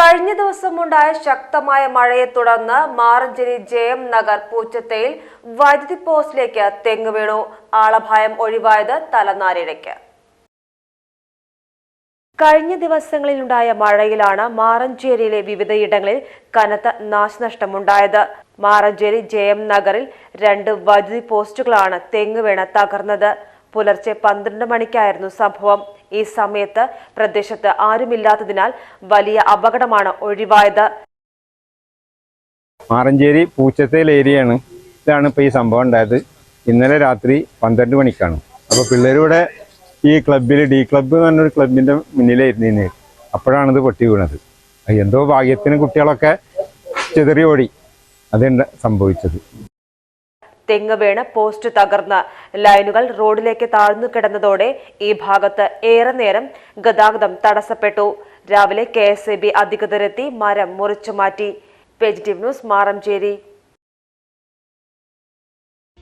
കഴിഞ്ഞ ദിവസമുണ്ടായ ശക്തമായ മഴയെ തുടർന്ന് മാറഞ്ചേരി ജയം നഗർ പൂച്ചത്തയിൽ വൈദ്യുതി പോസ്റ്റിലേക്ക് തെങ്ങ് വീണു. ആളഭയം ഒഴിവായത് തലനാരിഴയ്ക്ക്. കഴിഞ്ഞ ദിവസങ്ങളിലുണ്ടായ മഴയിലാണ് മാറഞ്ചേരിയിലെ വിവിധയിടങ്ങളിൽ കനത്ത നാശനഷ്ടമുണ്ടായത്. മാറഞ്ചേരി ജയം നഗറിൽ രണ്ട് വൈദ്യുതി പോസ്റ്റുകളാണ് തെങ്ങ് വീണ് തകർന്നത്. പുലർച്ചെ പന്ത്രണ്ട് മണിക്കായിരുന്നു സംഭവം. ഈ സമയത്ത് പ്രദേശത്ത് ആരുമില്ലാത്തതിനാൽ വലിയ അപകടമാണ് ഒഴിവായത്. മാറഞ്ചേരി പൂച്ചത്തേൽ ഏരിയയാണ് ഇതാണ് ഇപ്പോൾ ഈ സംഭവം ഉണ്ടായത്. ഇന്നലെ രാത്രി പന്ത്രണ്ട് മണിക്കാണ്. അപ്പോൾ പിള്ളേരുടെ ഈ ക്ലബിൽ ഡി ക്ലബ്ബ് എന്ന് പറഞ്ഞൊരു ക്ലബിന്റെ മുന്നിലായിരുന്നു ഇന്ന്. അപ്പോഴാണ് ഇത് പൊട്ടി വീണത്. എന്തോ ഭാഗ്യത്തിന് കുട്ടികളൊക്കെ ചെതറി ഓടി. അതുണ്ട് സംഭവിച്ചത്? തെങ്ങ് വീണ് പോസ്റ്റ് തകർന്ന്. ലൈനുകൾ റോഡിലേക്ക് താഴ്ന്നു കിടന്നതോടെ ഈ ഭാഗത്ത് ഏറെ നേരം ഗതാഗതം തടസ്സപ്പെട്ടു. രാവിലെ കെ എസ് എ ബി അധികൃതരെത്തി മരം മുറിച്ചു മാറ്റി. ന്യൂസ് മാറഞ്ചേരി.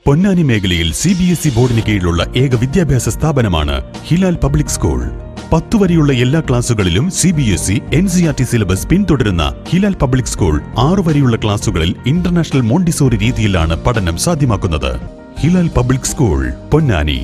പൊന്നാനി മേഖലയിൽ സി ബി എസ് ഇ ബോർഡിന് കീഴിലുള്ള ഏക വിദ്യാഭ്യാസ സ്ഥാപനമാണ് ഹിലാൽ പബ്ലിക് സ്കൂൾ. പത്തു വരെയുള്ള എല്ലാ ക്ലാസുകളിലും C B S E N C R T syllabus പിന്തുടരുന്ന ഹിലാൽ പബ്ലിക് സ്കൂൾ ആറു വരെയുള്ള ക്ലാസുകളിൽ ഇന്റർനാഷണൽ മോണ്ടിസോറി രീതിയിലാണ് പഠനം സാധ്യമാക്കുന്നത്. Hilal public school Ponnani.